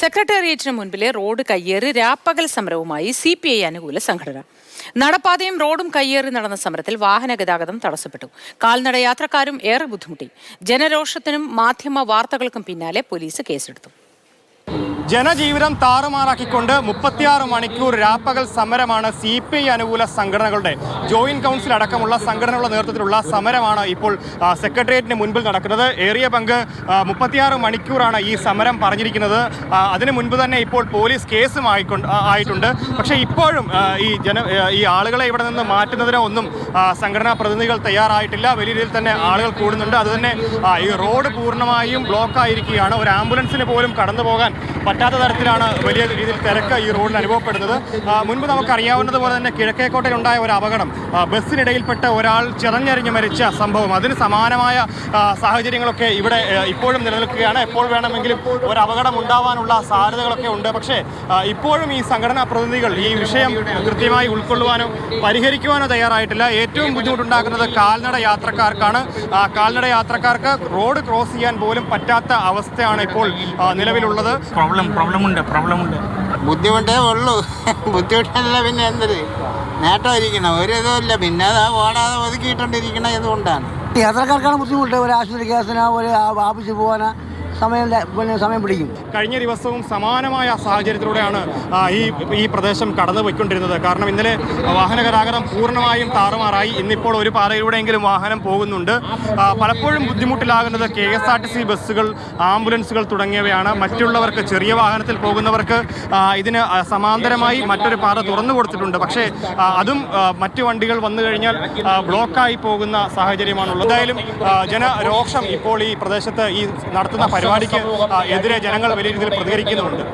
സെക്രട്ടേറിയറ്റിന് മുൻപിലെ റോഡ് കയ്യേറി രാപ്പകൽ സമരവുമായി സി പി ഐ അനുകൂല സംഘടന. നടപ്പാതയും റോഡും കയ്യേറി നടന്ന സമരത്തിൽ വാഹന ഗതാഗതം തടസ്സപ്പെട്ടു. കാൽനട യാത്രക്കാരും ഏറെ ബുദ്ധിമുട്ടി. ജനരോഷത്തിനും മാധ്യമ വാർത്തകൾക്കും പിന്നാലെ പോലീസ് കേസെടുത്തു. ജനജീവിതം താറുമാറാക്കിക്കൊണ്ട് മുപ്പത്തിയാറ് മണിക്കൂർ രാപ്പകൽ സമരമാണ് സി പി ഐ അനുകൂല സംഘടനകളുടെ ജോയിന്റ് കൗൺസിൽ അടക്കമുള്ള സംഘടനകളുടെ നേതൃത്വത്തിലുള്ള സമരമാണ് ഇപ്പോൾ സെക്രട്ടേറിയറ്റിന് മുൻപിൽ നടക്കുന്നത്. ഏറിയ പങ്ക് മുപ്പത്തിയാറ് മണിക്കൂറാണ് ഈ സമരം പറഞ്ഞിരിക്കുന്നത്. അതിനു മുൻപ് തന്നെ ഇപ്പോൾ പോലീസ് കേസും ആയിക്കൊണ്ട് ആയിട്ടുണ്ട്. പക്ഷേ ഇപ്പോഴും ഈ ജന ഈ ആളുകളെ ഇവിടെ നിന്ന് മാറ്റുന്നതിനോ ഒന്നും സംഘടനാ പ്രതിനിധികൾ തയ്യാറായിട്ടില്ല. വലിയ രീതിയിൽ തന്നെ ആളുകൾ കൂടുന്നുണ്ട്. അതുതന്നെ ഈ റോഡ് പൂർണമായും ബ്ലോക്ക് ആയിരിക്കുകയാണ് ഒരു ആംബുലൻസിന് പോലും കടന്നു പോകാൻ പറ്റാത്ത തരത്തിലാണ് വലിയ രീതിയിൽ തിരക്ക് ഈ റോഡിൽ അനുഭവപ്പെടുന്നത്. മുൻപ് നമുക്കറിയാവുന്നതുപോലെ തന്നെ കിഴക്കേക്കോട്ടയിൽ ഉണ്ടായ ഒരു അപകടം ബസ്സിനിടയിൽപ്പെട്ട ഒരാൾ ചിറഞ്ഞെറിഞ്ഞ് മരിച്ച സംഭവം. അതിന് സമാനമായ സാഹചര്യങ്ങളൊക്കെ ഇവിടെ ഇപ്പോഴും നിലനിൽക്കുകയാണ്. എപ്പോൾ വേണമെങ്കിലും ഒരു അപകടം ഉണ്ടാവാനുള്ള സാധ്യതകളൊക്കെ ഉണ്ട്. പക്ഷേ ഇപ്പോഴും ഈ സംഘടനാ പ്രതിനിധികൾ ഈ വിഷയം കൃത്യമായി ഉൾക്കൊള്ളുവാനോ പരിഹരിക്കുവാനോ തയ്യാറായിട്ടില്ല. ഏറ്റവും ബുദ്ധിമുട്ടുണ്ടാക്കുന്നത് കാൽനട യാത്രക്കാർക്കാണ്. കാൽനട യാത്രക്കാർക്ക് റോഡ് ക്രോസ് ചെയ്യാൻ പോലും പറ്റാത്ത അവസ്ഥയാണ് ഇപ്പോൾ നിലവിലുള്ളത്. പ്രോബ്ലം പ്രോബ്ലം ഉണ്ട് പ്രോബ്ലം ഉണ്ട് ബുദ്ധിമുട്ടേ ഉള്ളൂ ബുദ്ധിമുട്ടല്ല പിന്നെ എന്തൊരു നേട്ടമായിരിക്കണം ഒരു ഇതുമില്ല പിന്നെ അത് ഓടാതെ ഒതുക്കിയിട്ടുണ്ടിരിക്കണം ഇതുകൊണ്ടാണ് യാത്രക്കാർക്കാണ് ബുദ്ധിമുട്ട് ഒരു ആശുപത്രി കേസിനാ ഒരു ആ- പോകാനാ പോകാനോ സമയം പിന്നെ സമയം പിടിക്കും. കഴിഞ്ഞ ദിവസവും സമാനമായ സാഹചര്യത്തിലൂടെയാണ് ഈ ഈ പ്രദേശം കടന്നു പോയിക്കൊണ്ടിരുന്നത്. കാരണം ഇന്നലെ വാഹന ഗതാഗതം പൂർണമായും താറുമാറായി. ഇന്നിപ്പോൾ ഒരു പാതയിലൂടെയെങ്കിലും വാഹനം പോകുന്നുണ്ട്. പലപ്പോഴും ബുദ്ധിമുട്ടിലാകുന്നത് K S R T C ബസ്സുകൾ ആംബുലൻസുകൾ തുടങ്ങിയവയാണ്. മറ്റുള്ളവർക്ക് ചെറിയ വാഹനത്തിൽ പോകുന്നവർക്ക് ഇതിന് സമാന്തരമായി മറ്റൊരു പാത തുറന്നു കൊടുത്തിട്ടുണ്ട്. പക്ഷേ അതും മറ്റു വണ്ടികൾ വന്നു കഴിഞ്ഞാൽ ബ്ലോക്കായി പോകുന്ന സാഹചര്യമാണുള്ളത്. എന്തായാലും ജനരോക്ഷം ഇപ്പോൾ ഈ പ്രദേശത്ത് ഈ നടത്തുന്ന പരിപാടിക്ക് എതിരെ ജനങ്ങൾ വലിയ രീതിയിൽ പ്രതികരിക്കുന്നുമുണ്ട്.